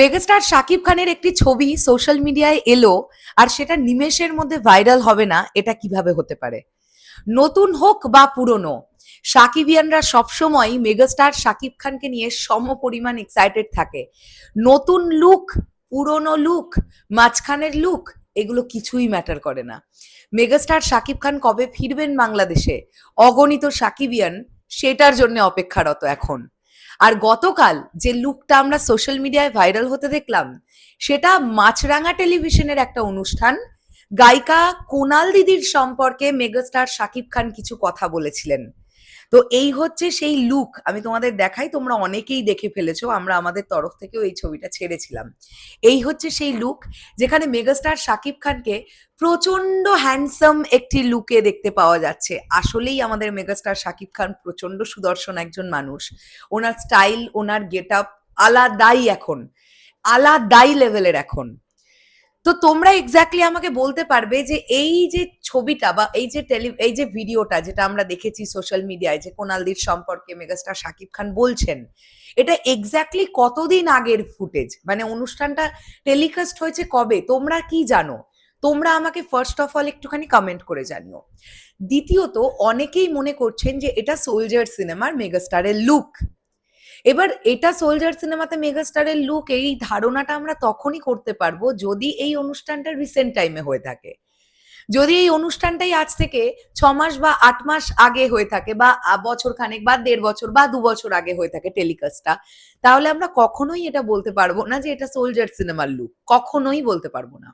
Megastar Shakib খানের একটি ছবি সোশ্যাল মিডিয়ায় এলো আর সেটা নিমেষের মধ্যে ভাইরাল হবে না, এটা কীভাবে হতে পারে? নতুন হোক বা পুরনো, সাকিবিয়ানরা সবসময় মেগাস্টার শাকিব খানকে নিয়ে সম পরিমাণ এক্সাইটেড থাকে। নতুন লুক পুরনো লুক মাঝখানের লুক এগুলো কিছুই ম্যাটার করে না। মেগাস্টার শাকিব খান কবে ফিরবেন বাংলাদেশে? অগণিত সাকিবিয়ান সেটার জন্য অপেক্ষারত এখন। আর গতকাল যে লুকটা আমরা সোশ্যাল মিডিয়ায় ভাইরাল হতে দেখলাম, সেটা মাছরাঙা টেলিভিশনের একটা অনুষ্ঠান। গায়িকা কোনাল দিদির সম্পর্কে মেগাস্টার শাকিব খান কিছু কথা বলেছিলেন। তো এই হচ্ছে সেই লুক আমি তোমাদের দেখাই, তোমরা অনেকেই দেখে ফেলেছো, আমরা আমাদের তরফ থেকেও এই ছবিটা ছেড়েছিলাম। এই হচ্ছে সেই লুক যেখানে মেগাস্টার শাকিব খানকে প্রচণ্ড হ্যান্ডসাম একটি লুকে দেখতে পাওয়া যাচ্ছে। আসলেই আমাদের মেগাস্টার শাকিব খান প্রচণ্ড সুদর্শন একজন মানুষ। ওনার স্টাইল ওনার গেট আপ আলাদাই এখন, আলাদাই লেভেলের এখন। তো তোমরা এক্স্যাক্টলি আমাকে বলতে পারবে যে এই যে ছবিটা বা এই যে টেলি এই যে ভিডিওটা যেটা আমরা দেখেছি সোশ্যাল মিডিয়ায় যে কোনালদির সম্পর্কে মেগাস্টার শাকিব খান বলছেন, এটা এক্স্যাক্টলি কতদিন আগের ফুটেজ মানে অনুষ্ঠানটা টেলিকাস্ট হয়েছে কবে? তোমরা কি জানো? তোমরা আমাকে ফার্স্ট অফ অল একটুখানি কমেন্ট করে জানিও। দ্বিতীয়ত, অনেকেই মনে করছেন যে এটা সোলজার সিনেমার মেগাস্টারের লুক এবার এটা সোলজার সিনেমাতে মেগাস্টারের লুক এই ধারণাটা আমরা তখনই করতে পারব যদি এই অনুষ্ঠানটা রিসেন্ট টাইমে হয়ে থাকে। যদি এই অনুষ্ঠানটাই আজ থেকে ছ মাস বা আট মাস আগে হয়ে থাকে বা বছর খানেক বা দেড় বছর বা দু বছর আগে হয়ে থাকে টেলিকাস্টটা তাহলে আমরা কখনোই এটা বলতে পারব না যে এটা সোলজার সিনেমার লুক কখনোই বলতে পারব না।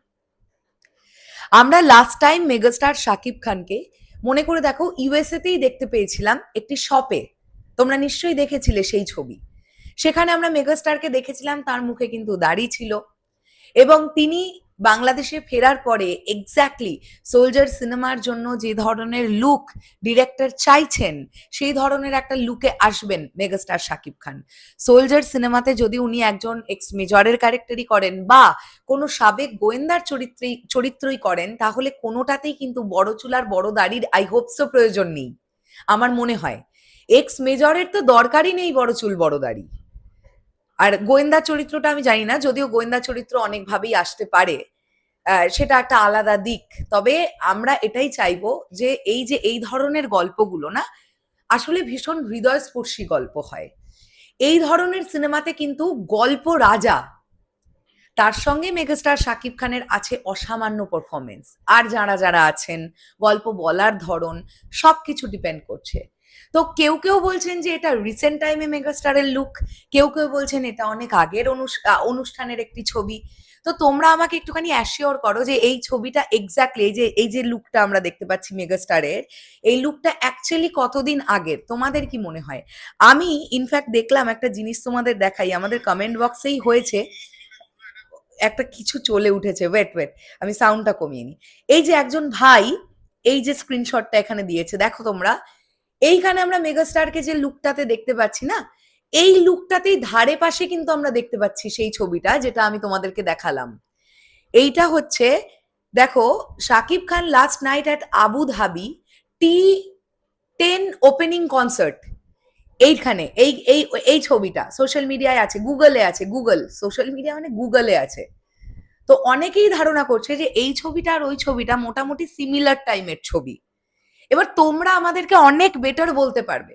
আমরা লাস্ট টাইম মেগাস্টার শাকিব খানকে, মনে করে দেখো ইউএসএতেই দেখতে পেয়েছিলাম একটি শপে তোমরা নিশ্চয়ই দেখেছিলে সেই ছবি। সেখানে আমরা মেগাস্টারকে দেখেছিলাম, তার মুখে কিন্তু দাড়ি ছিল। এবং তিনি বাংলাদেশে ফেরার পরে এক্স্যাক্টলি সোলজার সিনেমার জন্য যে ধরনের লুক ডিরেক্টর চাইছেন, সেই ধরনের একটা লুকে আসবেন মেগাস্টার শাকিব খান। সোলজার সিনেমাতে যদি উনি একজন এক্স মেজরের ক্যারেক্টারই করেন বা কোনো সাবেক গোয়েন্দার চরিত্রই চরিত্রই করেন, তাহলে কোনোটাতেই কিন্তু বড় চুলার বড় দাড়ির আই হোপসও প্রয়োজন নেই। আমার মনে হয়। এক্স মেজরের তো দরকারই নেই বড় চুল, বড় দাড়ি। আর গোয়েন্দা চরিত্রটা আমি জানি না, যদিও গোয়েন্দা চরিত্র অনেকভাবেই আসতে পারে সেটা একটা আলাদা দিক। তবে আমরা এটাই চাইব যে এই যে এই ধরনের গল্পগুলো না, আসলে ভীষণ হৃদয়স্পর্শী গল্প হয়। এই ধরনের সিনেমাতে কিন্তু গল্প রাজা, তার সঙ্গে মেগাস্টার শাকিব খানের আছে অসামান্য পারফরমেন্স আর যারা যারা আছেন, গল্প বলার ধরন, সবকিছু ডিপেন্ড করছে। তো কেউ কেউ বলছেন যে এটা রিসেন্ট টাইমে মেগাস্টারের লুক কেউ কেউ বলছেন এটা অনেক আগের অনুষ- অনুষ্ঠানের একটি ছবি। তো তোমরা আমাকে একটুখানি অ্যাসিওর করো যে এই ছবিটা এক্স্যাক্টলি এই যে এই যে লুকটা আমরা দেখতে পাচ্ছি মেগাস্টারের এই লুকটা অ্যাকচুয়ালি কতদিন আগের? তোমাদের কি মনে হয়? আমি ইনফ্যাক্ট দেখলাম একটা জিনিস তোমাদের দেখাই, আমাদের কমেন্ট বক্সেই হয়েছে। একটা কিছু চলে উঠেছে ওয়েট ওয়েট আমি সাউন্ডটা কমিয়ে নিই। এই যে একজন ভাই, এই যে স্ক্রিনশটটা এখানে দিয়েছে, দেখো তোমরা এইখানে আমরা মেগাস্টারকে যে লুকটাতে দেখতে পাচ্ছি না, এই লুকটাতেই ধারে পাশে কিন্তু আমরা দেখতে পাচ্ছি সেই ছবিটা যেটা আমি তোমাদেরকে দেখালাম। এইটা হচ্ছে, দেখো Shakib Khan last night at Abu Dhabi T ten opening concert এইখানে, এই এই এই ছবিটা সোশ্যাল মিডিয়ায় আছে গুগলে আছে গুগল সোশ্যাল মিডিয়া মানে গুগলে আছে। তো অনেকেই ধারণা করছে যে এই ছবিটা আর ওই ছবিটা মোটামুটি সিমিলার টাইমের ছবি। এবার তোমরা আমাদেরকে অনেক বেটার বলতে পারবে।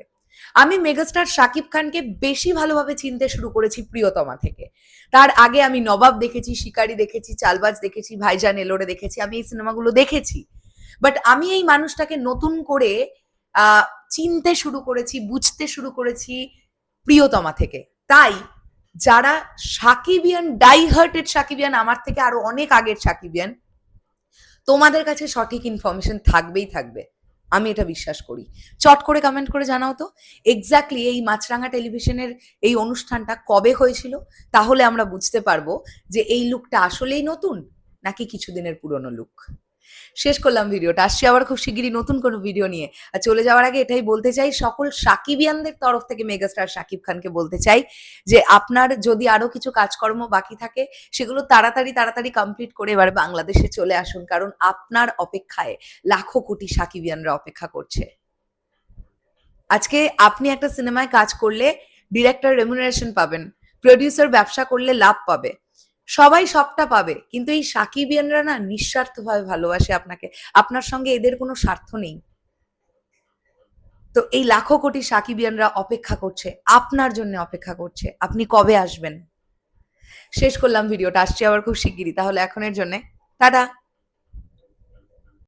আমি মেগাস্টার শাকিব খানকে বেশি ভালোভাবে চিনতে শুরু করেছি প্রিয়তমা থেকে। তার আগে আমি নবাব দেখেছি, শিকারি দেখেছি, চালবাজ দেখেছি, ভাইজান এলোরে দেখেছি, আমি এই সিনেমাগুলো দেখেছি। বাট আমি এই মানুষটাকে নতুন করে চিনতে শুরু করেছি, বুঝতে শুরু করেছি প্রিয়তমা থেকে। তাই যারা সাকিবিয়ান ডাই হার্টেড সাকিবিয়ান, আমার থেকে আরও অনেক আগের সাকিবিয়ান, তোমাদের কাছে সঠিক ইনফরমেশন থাকবেই থাকবে। আমি এটা বিশ্বাস করি। চট করে কমেন্ট করে জানাও তো এক্স্যাক্টলি এই মাছরাঙা টেলিভিশনের এই অনুষ্ঠানটা কবে হয়েছিল? তাহলে আমরা বুঝতে পারব যে এই লুকটা আসলেই নতুন নাকি কিছুদিনের পুরনো লুক শেষ করলাম ভিডিওটা। আসছি আবার খুব শিগগিরই নতুন কোনো ভিডিও নিয়ে। আর চলে যাওয়ার আগে এটাই বলতে চাই, সকল সাকিবিয়ানদের তরফ থেকে মেগাস্টার সাকিব খানকে বলতে চাই যে, আপনার যদি আরও কিছু কাজকর্ম বাকি থাকে, সেগুলো তাড়াতাড়ি তাড়াতাড়ি কমপ্লিট করে এবার বাংলাদেশে চলে আসুন। কারণ আপনার অপেক্ষায় লাখো কোটি সাকিবিয়ানরা অপেক্ষা করছে। আজকে আপনি একটা সিনেমায় কাজ করলে ডিরেক্টর রেমুনারেশন পাবেন প্রডিউসার ব্যবসা করলে লাভ পাবে। সবাই সবটা পাবে। কিন্তু এই সাকিবিয়ানরা না নিঃস্বার্থভাবে ভালোবাসে আপনাকে। আপনার সঙ্গে এদের কোনো স্বার্থ নেই। তো এই লাখো কোটি সাকিবিয়ানরা অপেক্ষা করছে। আপনার জন্য অপেক্ষা করছে। আপনি কবে আসবেন? শেষ করলাম ভিডিওটা। আসছি আবার খুব শিগগিরই। তাহলে এখনের জন্যে। টাটা!